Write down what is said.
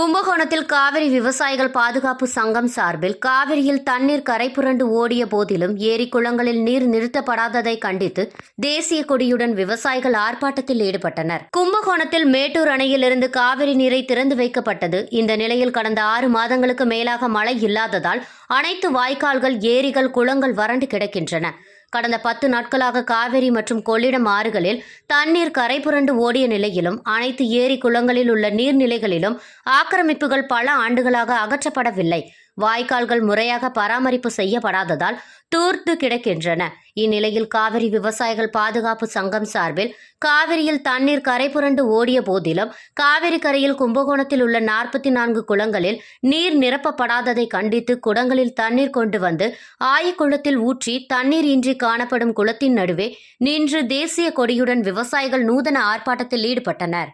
கும்பகோணத்தில் காவிரி விவசாயிகள் பாதுகாப்பு சங்கம் சார்பில் காவிரியில் தண்ணீர் கரைபுரண்டு ஓடிய போதிலும் ஏரி குளங்களில் நீர் நிறுத்தப்படாததை கண்டித்து தேசிய கொடியுடன் விவசாயிகள் ஆர்ப்பாட்டத்தில் ஈடுபட்டனர். கும்பகோணத்தில் மேட்டூர் அணையிலிருந்து காவிரி நீரை திறந்து வைக்கப்பட்டது. இந்த நிலையில் கடந்த ஆறு மாதங்களுக்கு மேலாக மழை இல்லாததால் அனைத்து வாய்க்கால்கள் ஏரிகள் குளங்கள் வறண்டு கிடக்கின்றன. கடந்த பத்து நாட்களாக காவிரி மற்றும் கொள்ளிடம் ஆறுகளில் தண்ணீர் கரைபுரண்டு ஓடிய நிலையிலும் அனைத்து ஏரி குளங்களில் உள்ள நீர்நிலைகளிலும் ஆக்கிரமிப்புகள் பல ஆண்டுகளாக அகற்றப்படவில்லை. வாய்க்கால்கள் முறையாக பராமரிப்பு செய்யப்படாததால் தூர்த்து கிடக்கின்றன. இந்நிலையில் காவிரி விவசாயிகள் பாதுகாப்பு சங்கம் சார்பில் காவிரியில் தண்ணீர் கரை புரண்டு ஓடிய போதிலும் காவிரி கரையில் கும்பகோணத்தில் உள்ள நாற்பத்தி நான்கு குளங்களில் நீர் நிரப்பப்படாததை கண்டித்து குடங்களில் தண்ணீர் கொண்டு வந்து ஆயக்குளத்தில் ஊற்றி தண்ணீர் இன்றி காணப்படும் குளத்தின் நடுவே நின்று தேசிய கொடியுடன் விவசாயிகள் நூதன ஆர்ப்பாட்டத்தில் ஈடுபட்டனர்.